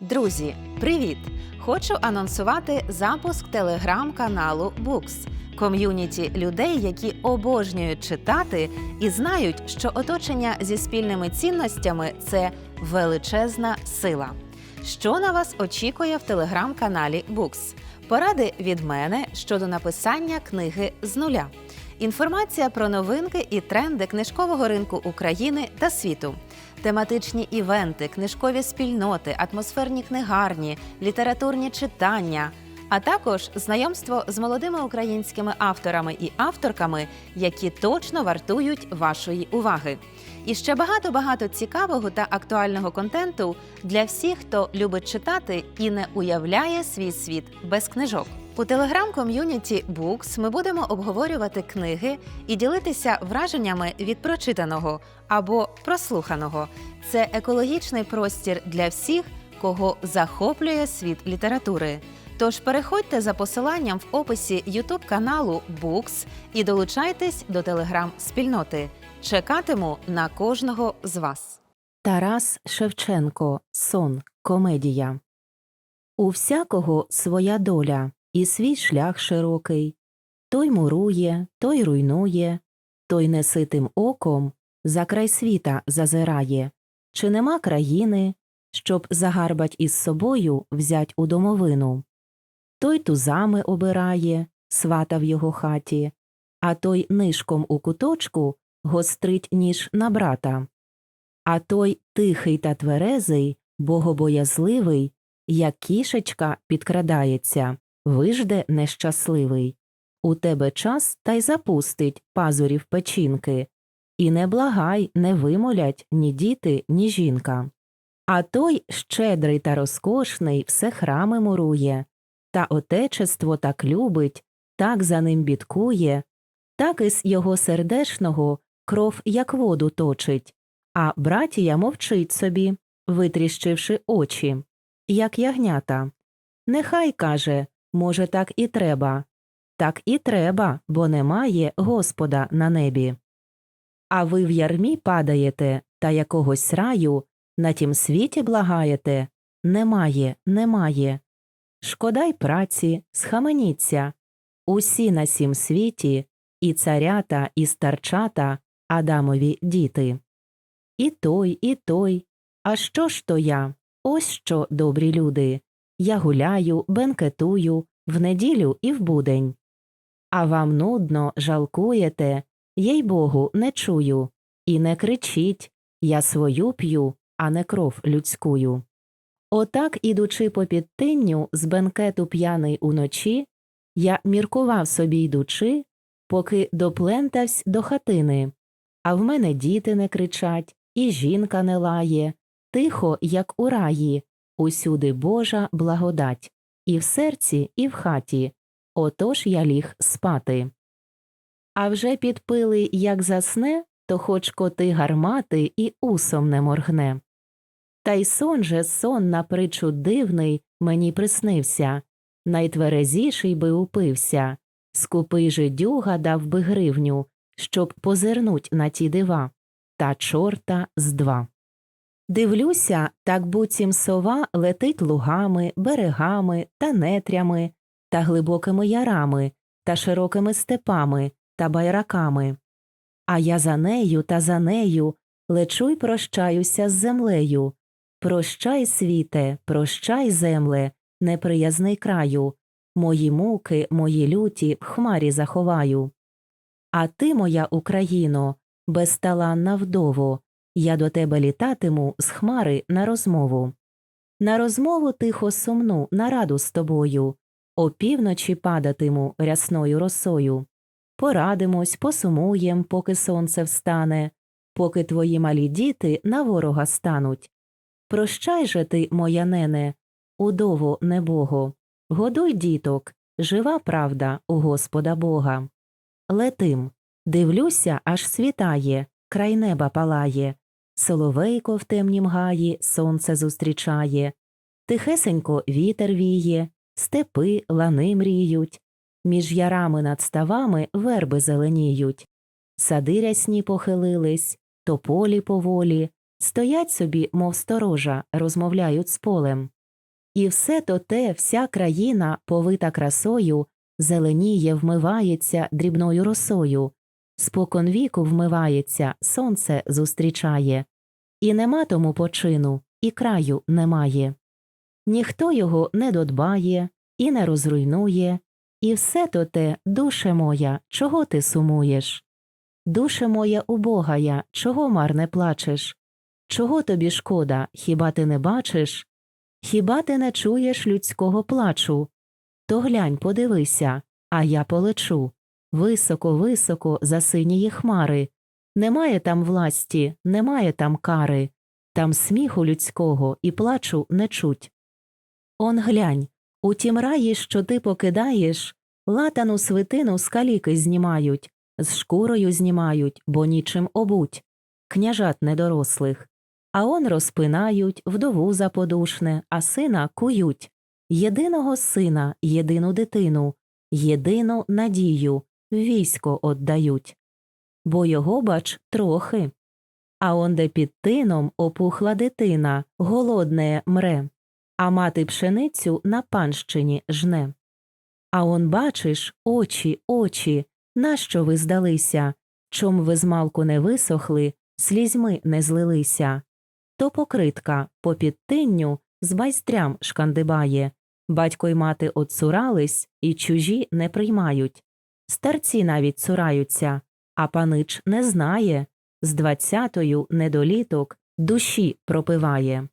Друзі, привіт! Хочу анонсувати запуск телеграм-каналу Books – ком'юніті людей, які обожнюють читати і знають, що оточення зі спільними цінностями це величезна сила. Що на вас очікує в телеграм-каналі Books? Поради від мене щодо написання книги з нуля. Інформація про новинки і тренди книжкового ринку України та світу, тематичні івенти, книжкові спільноти, атмосферні книгарні, літературні читання, а також знайомство з молодими українськими авторами і авторками, які точно вартують вашої уваги. І ще багато багато цікавого та актуального контенту для всіх, хто любить читати і не уявляє свій світ без книжок. У телеграм-ком'юніті Books ми будемо обговорювати книги і ділитися враженнями від прочитаного або прослуханого. Це екологічний простір для всіх, кого захоплює світ літератури. Тож переходьте за посиланням в описі YouTube каналу Books і долучайтесь до телеграм-спільноти. Чекатиму на кожного з вас. Тарас Шевченко Сон. Комедія. У всякого своя доля і свій шлях широкий. Той мурує, той руйнує, той неситим оком за край світа зазирає. Чи нема країни, щоб загарбать із собою взять у домовину? Той тузами обирає, свата в його хаті, а той нишком у куточку гострить ніж на брата. А той тихий та тверезий, богобоязливий, як кішечка підкрадається, вижде нещасливий. У тебе час та й запустить пазурів печінки, і не благай, не вимолять ні діти, ні жінка. А той щедрий та розкошний все храми мурує, та отечество так любить, так за ним бідкує, так із його сердешного кров як воду точить, а братія мовчить собі, витріщивши очі, як ягнята. Нехай каже, може, так і треба. Так і треба, бо немає Господа на небі. А ви в ярмі падаєте та якогось раю на тім світі благаєте немає, немає. Шкода й праці, схаменіться. Усі на сім світі, і царята, і старчата, Адамові діти. І той, і той. А що ж то я? Ось що, добрі люди. Я гуляю, бенкетую в неділю і в будень. А вам нудно, жалкуєте, їй богу, не чую. І не кричіть я свою п'ю, а не кров людськую. Отак, ідучи по підтинню з бенкету п'яний уночі, я міркував собі йдучи, поки доплентавсь до хатини, а в мене діти не кричать, і жінка не лає, тихо, як у раї, усюди Божа благодать, і в серці, і в хаті, отож я ліг спати. А вже підпили, як засне, то хоч коти гармати і усом не моргне. Та й сон же сон на притчу дивний мені приснився, найтверезіший би упився, скупий же дюга дав би гривню, щоб позирнуть на ті дива, та чорта з два. Дивлюся, так буцім сова летить лугами, берегами та нетрями, та глибокими ярами, та широкими степами та байраками. А я за нею та за нею лечу й прощаюся з землею. Прощай, світе, прощай, земле, неприязний краю, мої муки, мої люті в хмарі заховаю. А ти, моя Україно, безталанна вдово, я до тебе літатиму з хмари на розмову. На розмову тихо сумну, на раду з тобою, опівночі падатиму рясною росою. Порадимось, посумуєм, поки сонце встане, поки твої малі діти на ворога стануть. Прощай же ти, моя нене, удово небого, годуй діток, жива правда у Господа Бога. Летим, дивлюся, аж світає, край неба палає, соловейко в темнім гаї сонце зустрічає, тихесенько вітер віє, степи, лани мріють, між ярами над ставами верби зеленіють, сади рясні похилились, тополі поволі, стоять собі, мов сторожа, розмовляють з полем. І все то те, вся країна, повита красою, зеленіє, вмивається дрібною росою, спокон віку вмивається, сонце зустрічає, і нема тому почину, і краю немає. Ніхто його не додбає і не розруйнує, і все то те, душе моя, чого ти сумуєш? Душе моя убогая, чого марне плачеш? Чого тобі шкода, хіба ти не бачиш? Хіба ти не чуєш людського плачу? То глянь, подивися, а я полечу. Високо, високо за синії хмари. Немає там власті, немає там кари, там сміху людського і плачу не чуть. Он глянь, у тім раї, що ти покидаєш, латану свитину з каліки знімають, з шкурою знімають, бо нічим обуть, княжат недорослих. А он розпинають, вдову заподушне, а сина кують. Єдиного сина, єдину дитину, єдину надію, військо отдають. Бо його, бач, трохи. А онде під тином опухла дитина, голодне мре, а мати пшеницю на панщині жне. А он бачиш, очі, очі, нащо ви здалися? Чом ви змалку не висохли, слізьми не злилися? То покритка по підтинню з байстрям шкандибає, батько й мати отцурались і чужі не приймають. Старці навіть цураються, а панич не знає, з двадцятою недоліток душі пропиває.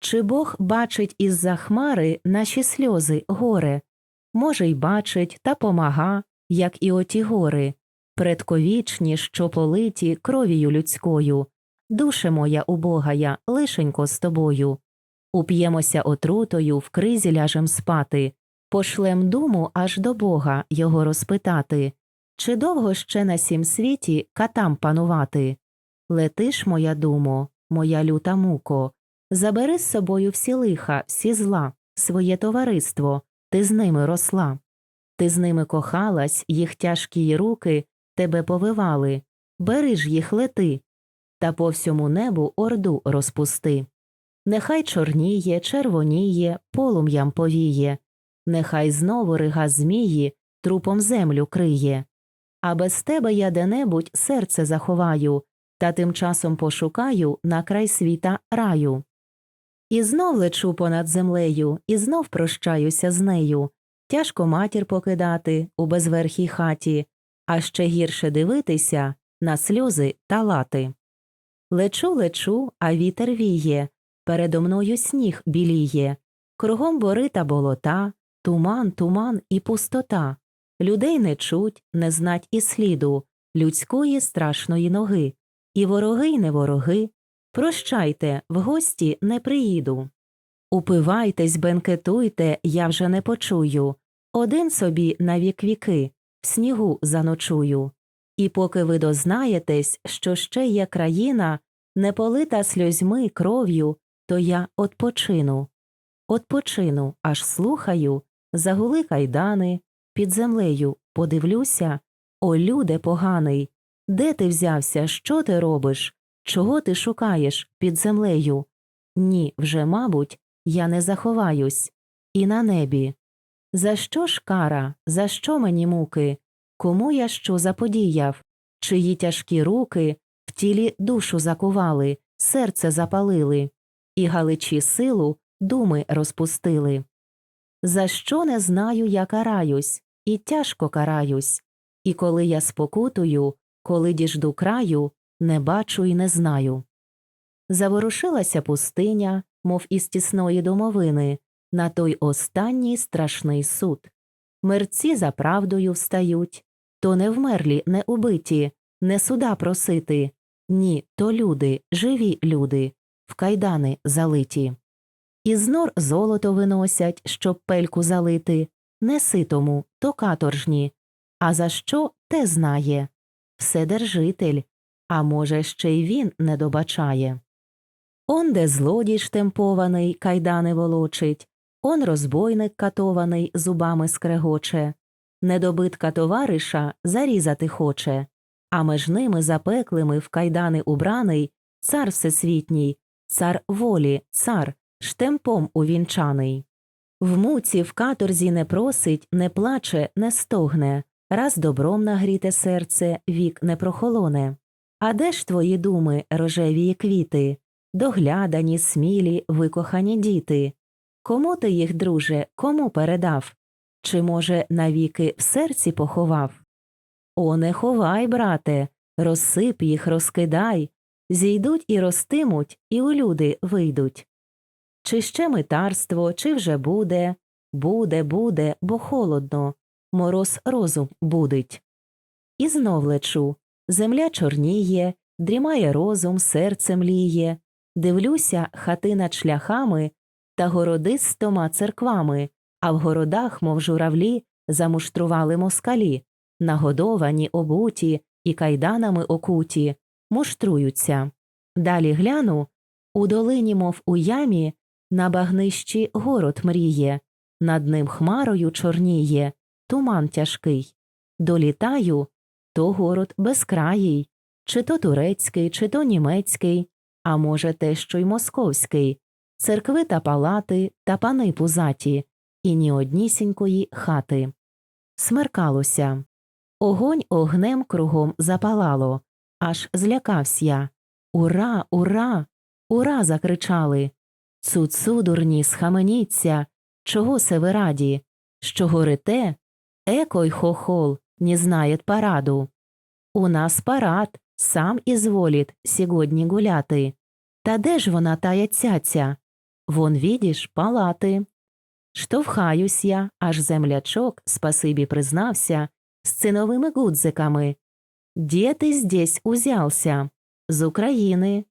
Чи Бог бачить із-за хмари наші сльози горе? Може, й бачить та помага, як і оті гори, предковічні, що политі кров'ю людською. Душе моя убогая, лишенько з тобою. Уп'ємося отрутою, в кризі ляжем спати, пошлем думу аж до Бога його розпитати, чи довго ще на сім світі катам панувати? Летиш, моя думо, моя люта муко, забери з собою всі лиха, всі зла, своє товариство, ти з ними росла. Ти з ними кохалась, їх тяжкі руки тебе повивали, бери ж їх лети, та по всьому небу орду розпусти. Нехай чорніє, червоніє, полум'ям повіє, нехай знову рига змії трупом землю криє. А без тебе я де-небудь серце заховаю, та тим часом пошукаю на край світа раю. І знов лечу понад землею, і знов прощаюся з нею. Тяжко матір покидати у безверхій хаті, а ще гірше дивитися на сльози та лати. Лечу, лечу, а вітер віє, передо мною сніг біліє, кругом бори та болота, туман, туман і пустота. Людей не чуть, не знать і сліду, людської страшної ноги, і вороги й не вороги. Прощайте, в гості не приїду. Упивайтесь, бенкетуйте, я вже не почую. Один собі на вік віки, в снігу заночую. І поки ви дознаєтесь, що ще є країна, не полита сльозьми кров'ю, то я отпочину. Отпочину, аж слухаю, загули кайдани, під землею подивлюся, о, люде поганий, де ти взявся, що ти робиш, чого ти шукаєш під землею? Ні, вже, мабуть, я не заховаюсь, і на небі. За що ж кара, за що мені муки? Кому я що заподіяв? Чиї тяжкі руки в тілі душу закували, серце запалили, і галичі силу думи розпустили. За що не знаю, я караюсь, і тяжко караюсь, і коли я спокутую, коли діжду краю, не бачу і не знаю. Заворушилася пустиня, мов із тісної домовини, на той останній страшний суд. Мерці за правдою встають, то не вмерлі, не убиті, не суда просити, ні, то люди, живі люди, в кайдани залиті. Із нор золото виносять, щоб пельку залити, не ситому, то каторжні. А за що те знає? Вседержитель, а може, ще й він не добачає. Он де злодій штемпований, кайдани волочить, он розбойник катований, зубами скрегоче, недобитка товариша зарізати хоче, а меж ними запеклими в кайдани убраний цар всесвітній, цар волі, цар, штемпом увінчаний. В муці в каторзі не просить, не плаче, не стогне, раз добром нагріте серце, вік не прохолоне. А де ж твої думи, рожевії квіти, доглядані, смілі, викохані діти? Кому ти їх, друже, кому передав? Чи, може, навіки в серці поховав? О, не ховай, брате, розсип їх, розкидай, зійдуть і ростимуть, і у люди вийдуть. Чи ще митарство, чи вже буде? Буде, буде, бо холодно, мороз розум будить. І знов лечу, земля чорніє, дрімає розум, серце мліє, дивлюся хати над шляхами та городи з стома церквами, а в городах, мов журавлі, замуштрували москалі, нагодовані, обуті і кайданами окуті, муштруються. Далі гляну, у долині, мов у ямі, на багнищі город мріє, над ним хмарою чорніє, туман тяжкий. Долітаю, то город безкраїй, чи то турецький, чи то німецький, а може, те, що й московський, церкви та палати та пани пузаті, і ні однісінької хати. Смеркалося. Огонь огнем кругом запалало, аж злякався я. Ура, ура! Ура! закричали. Цу-цу, дурні, схаменіться, чого се ви раді? Що горите? Екой хохол, не знает параду. У нас парад, сам ізволіт сьогодні гуляти. Та де ж вона тая цяця? Вон, видиш, палати. Штовхаюсь я, аж землячок, спасибі признався, з циновими гудзиками. Де ти здесь узявся? З України.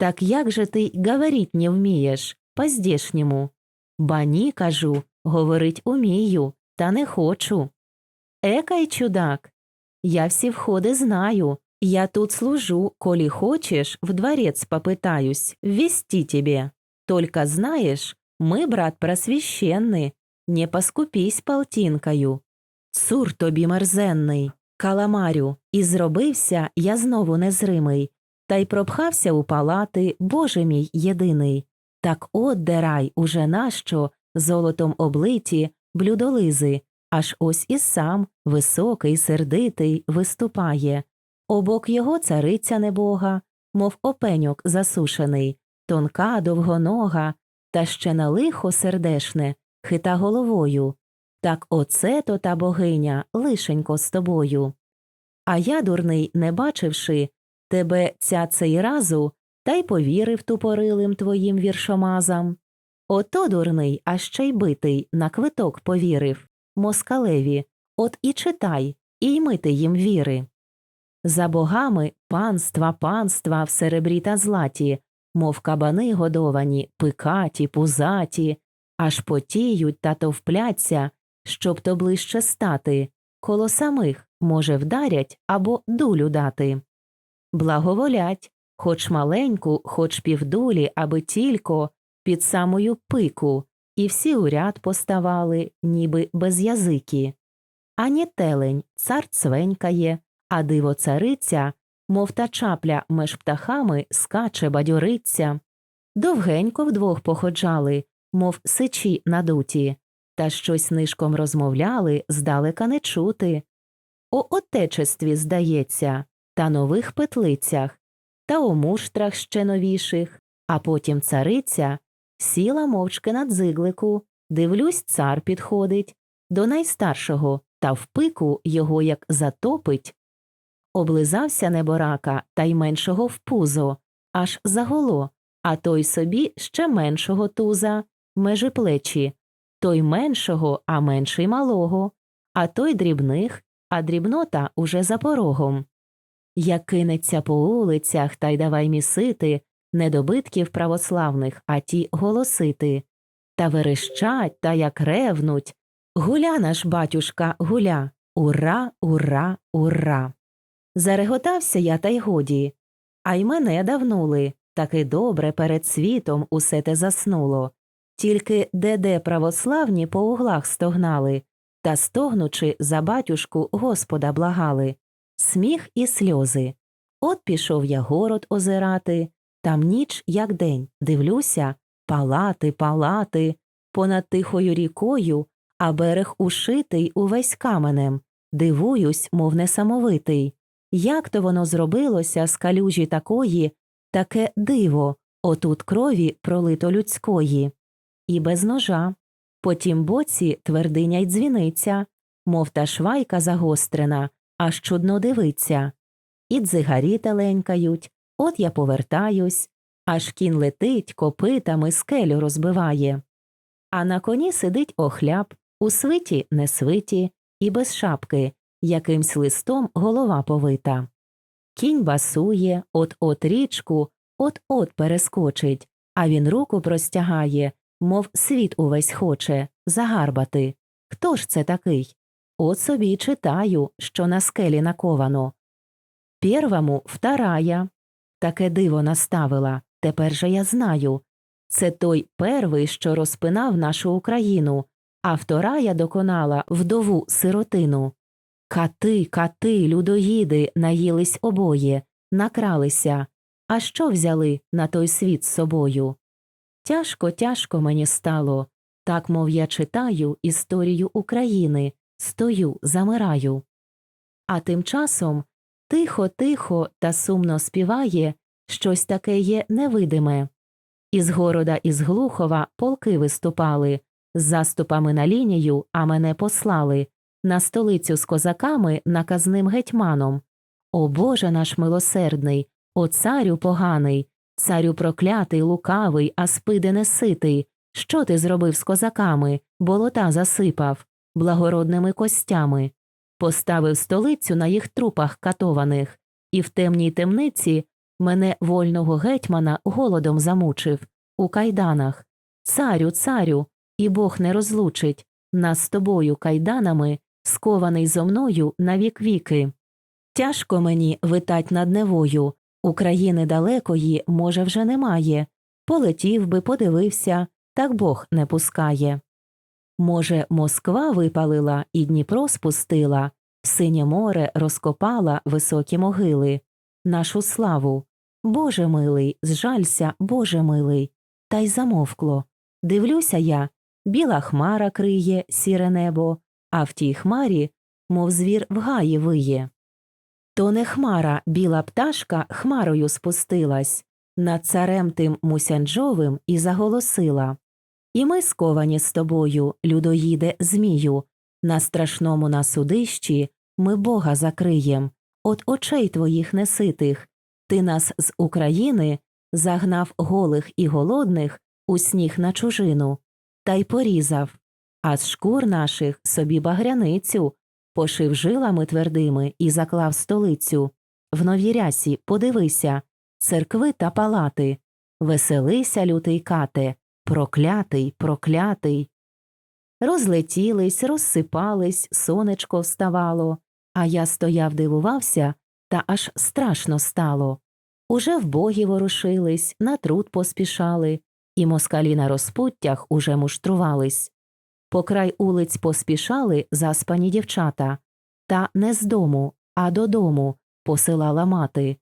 Так як же ти говорить не вмієш, по-здешньому? Ба ні, кажу, говорить умію, та не хочу. Екай, чудак, я всі входи знаю, я тут служу, коли хочешь, в дворец попытаюсь, ввести тебе. Только знаешь, мы, брат просвященный, не поскупись полтинкою. Цур тобі мерзенний, каламарю, і зробився я знову незримий, та й пропхався у палати, Боже мій єдиний. Так от дерай уже нащо, золотом облиті, блюдолизи, аж ось і сам, високий, сердитий, виступає. Обок його цариця небога, мов опеньок засушений, тонка, довгонога, та ще на лихо сердешне, хита головою. Так оце то та богиня, лишенько з тобою. А я, дурний, не бачивши тебе ця цей разу, та й повірив тупорилим твоїм віршомазам. Ото дурний, а ще й битий, на квиток повірив, москалеві, от і читай, і йми ти їм віри. За богами панства, панства в серебрі та златі, мов кабани годовані, пикаті, пузаті, аж потіють та товпляться, щоб то ближче стати, коло самих, може, вдарять або дулю дати. Благоволять, хоч маленьку, хоч півдулі, аби тілько під самою пику, і всі у ряд поставали, ніби без язики. Ані телень, цар цвенькає, а диво цариця, мов та чапля меж птахами, скаче бадьориться. Довгенько вдвох походжали, мов сичі надуті, та щось нишком розмовляли, здалека не чути. О отечестві, здається, та нових петлицях, та у муштрах ще новіших, а потім цариця сіла мовчки на дзиглику, дивлюсь, цар підходить до найстаршого, та в пику його як затопить. Облизався неборака та й меншого в пузо, аж заголо, а той собі ще меншого туза, межи плечі, той меншого, а менший малого, а той дрібних, а дрібнота уже за порогом. Як кинеться по улицях та й давай місити, недобитків православних, а ті голосити, та верещать, та як ревнуть. Гуля наш батюшка, гуля, ура, ура, ура. Зареготався я, та й годі, а й мене давнули, таки добре перед світом усе те заснуло. Тільки де-де православні по углах стогнали, та стогнучи за батюшку Господа благали. Сміх і сльози. От пішов я город озирати, там ніч, як день, дивлюся, палати, палати, понад тихою рікою, а берег ушитий увесь каменем. Дивуюсь, мов несамовитий. Як то воно зробилося з калюжі такої, таке диво, отут крові пролито людської. І без ножа. По тім боці твердиня й дзвіниця, мов та швайка загострена, аж чудно дивиться. І дзигарі теленькають, от я повертаюсь, аж кін летить, копитами скелю розбиває. А на коні сидить охляп, у свиті не свиті, і без шапки, якимсь листом голова повита. Кінь басує, от-от річку, от-от перескочить, а він руку простягає, мов світ увесь хоче, загарбати. Хто ж це такий? От собі читаю, що на скелі наковано. Первому вторая. Таке диво наставила, тепер же я знаю. Це той первий, що розпинав нашу Україну, а вторая доконала вдову сиротину. Кати, кати, людоїди наїлись обоє, накралися. А що взяли на той світ з собою? Тяжко, тяжко мені стало, так мов я читаю історію України, стою, замираю. А тим часом тихо, тихо та сумно співає щось таке є невидиме. Із города із Глухова полки виступали, з заступами на лінію, а мене послали на столицю з козаками наказним гетьманом. О Боже наш милосердний, о царю поганий, царю проклятий, лукавий, а спиде неситий, що ти зробив з козаками, болота засипав, благородними костями, поставив столицю на їх трупах катованих, і в темній темниці мене вольного гетьмана голодом замучив, у кайданах. Царю, царю, і Бог не розлучить, нас з тобою кайданами, скований зо мною на вік віки. Тяжко мені витать над Невою, України далекої, може, вже немає. Полетів би, подивився, так Бог не пускає. Може, Москва випалила і Дніпро спустила, синє море розкопала високі могили. Нашу славу. Боже милий, зжалься, Боже милий. Та й замовкло. Дивлюся я, біла хмара криє сіре небо, а в тій хмарі, мов звір в гаї виє. То не хмара, біла пташка хмарою спустилась, над царем тим мусянджовим і заголосила І ми сковані з тобою, людоїде Змію, на страшному насудищі ми Бога закриєм, от очей твоїх неситих, ти нас з України загнав голих і голодних у сніг на чужину, та й порізав, а з шкур наших собі багряницю, пошив жилами твердими і заклав столицю. В новій рясі подивися, церкви та палати. Веселися, лютий кате, проклятий, проклятий. Розлетілись, розсипались, сонечко вставало, а я стояв дивувався, та аж страшно стало. Уже в боги ворушились, на труд поспішали, і москалі на розпуттях уже муштрувались. По край улиць поспішали заспані дівчата, та не з дому, а додому посилала мати.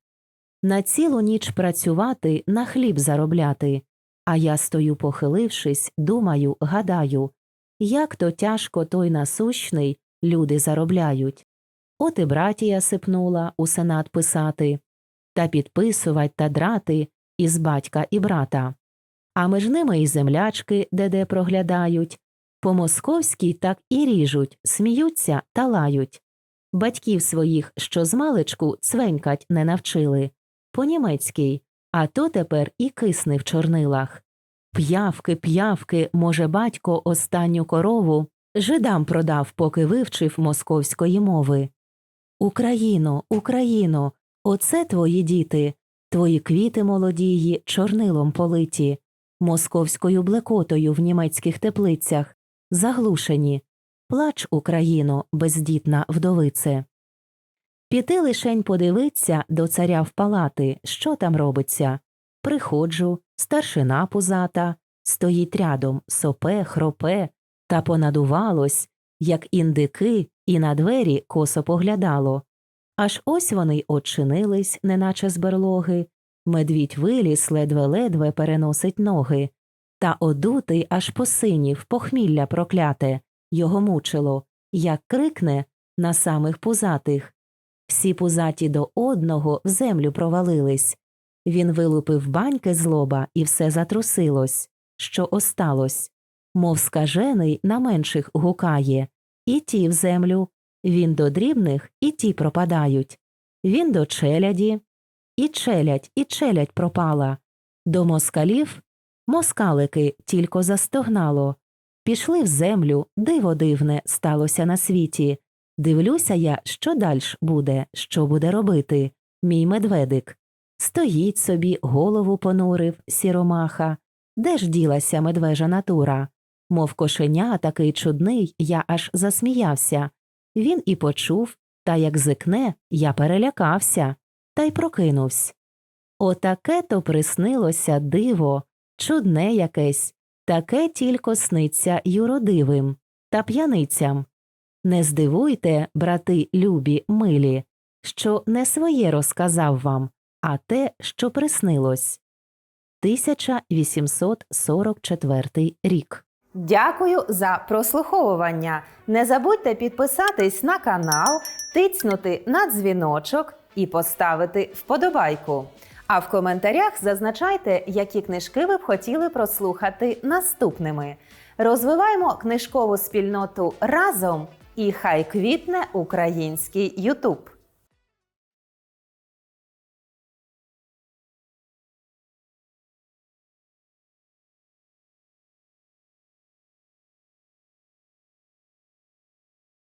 На цілу ніч працювати, на хліб заробляти, а я стою, похилившись, думаю, гадаю, як то тяжко той насущний люди заробляють. От і братія сипнула у сенат писати, та підписувать та драти із батька і брата. А між ними і землячки де-де проглядають, по московській так і ріжуть, сміються та лають. Батьків своїх, що з цвенькать не навчили, по німецькій, а то тепер і кисне в чорнилах. П'явки, п'явки, може, батько останню корову жидам продав, поки вивчив московської мови. Україно, Україно, оце твої діти, твої квіти молодії, чорнилом политі, московською блекотою в німецьких теплицях, заглушені. Плач, Україно, бездітна вдовице. Піти лишень подивиться до царя в палати, що там робиться. Приходжу, старшина пузата, стоїть рядом, сопе, хропе, та понадувалось, як індики, і на двері косо поглядало. Аж ось вони й очинились, неначе з берлоги, медвідь виліз ледве-ледве переносить ноги, Та одутий аж посинів похмілля прокляте, його мучило, як крикне на самих пузатих. Всі пузаті до одного в землю провалились. Він вилупив баньки з лоба, і все затрусилось, що осталось. Мов скажений на менших гукає, і ті в землю. Він до дрібних, і ті пропадають. Він до челяді, і челядь, і челядь пропала. До москалів москалики тільки застогнало. Пішли в землю, диво дивне сталося на світі. Дивлюся я, що дальш буде, що буде робити, мій медведик. Стоїть собі, голову понурив, сіромаха. Де ж ділася медвежа натура? Мов кошеня такий чудний, я аж засміявся. Він і почув, та як зикне, я перелякався, та й прокинувсь. Отаке то приснилося диво, чудне якесь, таке тільки сниться юродивим та п'яницям. Не здивуйте, брати любі, милі, що не своє розказав вам, а те, що приснилось. 1844 рік. Дякую за прослуховування. Не забудьте підписатись на канал, тицнути на дзвіночок і поставити вподобайку. А в коментарях зазначайте, які книжки ви б хотіли прослухати наступними. Розвиваємо книжкову спільноту разом і хай квітне український Ютуб.